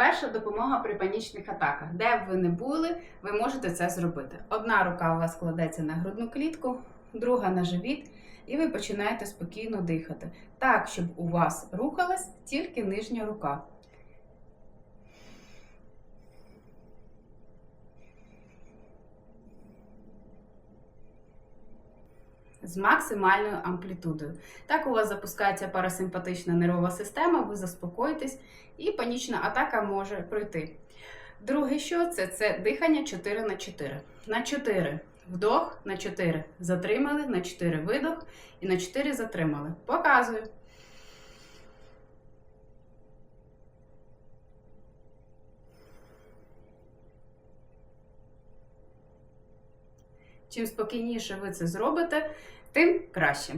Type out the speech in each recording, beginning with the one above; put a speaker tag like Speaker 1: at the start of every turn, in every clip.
Speaker 1: Перша допомога при панічних атаках. Де б ви не були, ви можете це зробити. Одна рука у вас кладеться на грудну клітку, друга на живіт, і ви починаєте спокійно дихати. Так, щоб у вас рухалась тільки нижня рука. З максимальною амплітудою. Так у вас запускається парасимпатична нервова система, ви заспокоїтесь, і панічна атака може пройти. Друге, що це? Це дихання 4 на 4. На 4 вдох, на 4 затримали, на 4 видох і на 4 затримали. Показую. Чим спокійніше ви це зробите, тим краще.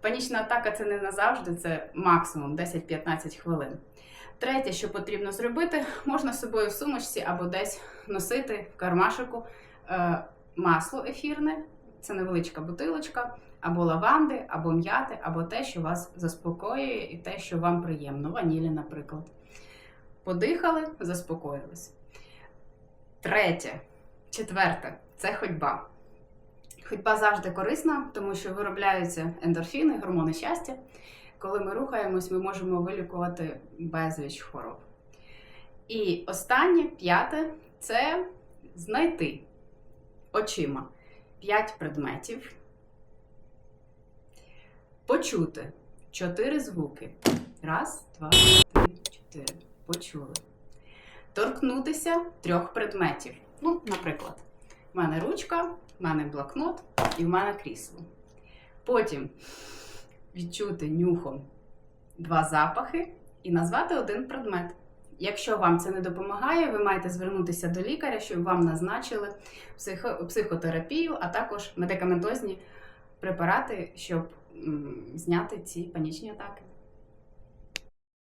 Speaker 1: Панічна атака це не назавжди, це максимум 10-15 хвилин. Третє, що потрібно зробити, можна з собою в сумочці або десь носити в кармашику е, масло ефірне, це невеличка бутилочка, або лаванди, або м'яти, або те, що вас заспокоює, і те, що вам приємно, ванілі, наприклад. Подихали, заспокоїлись. Третє, четверте це ходьба. Ходьба завжди корисна, тому що виробляються ендорфіни, гормони щастя. Коли ми рухаємось, ми можемо вилікувати безліч хвороб. І останнє, п'яте це знайти очима п'ять предметів, почути чотири звуки. Раз, два, три, чотири. Почули. Торкнутися трьох предметів. Ну, наприклад, в мене ручка, в мене блокнот і в мене крісло. Потім відчути нюхом два запахи і назвати один предмет. Якщо вам це не допомагає, ви маєте звернутися до лікаря, щоб вам назначили психо- психотерапію, а також медикаментозні препарати, щоб зняти ці панічні атаки.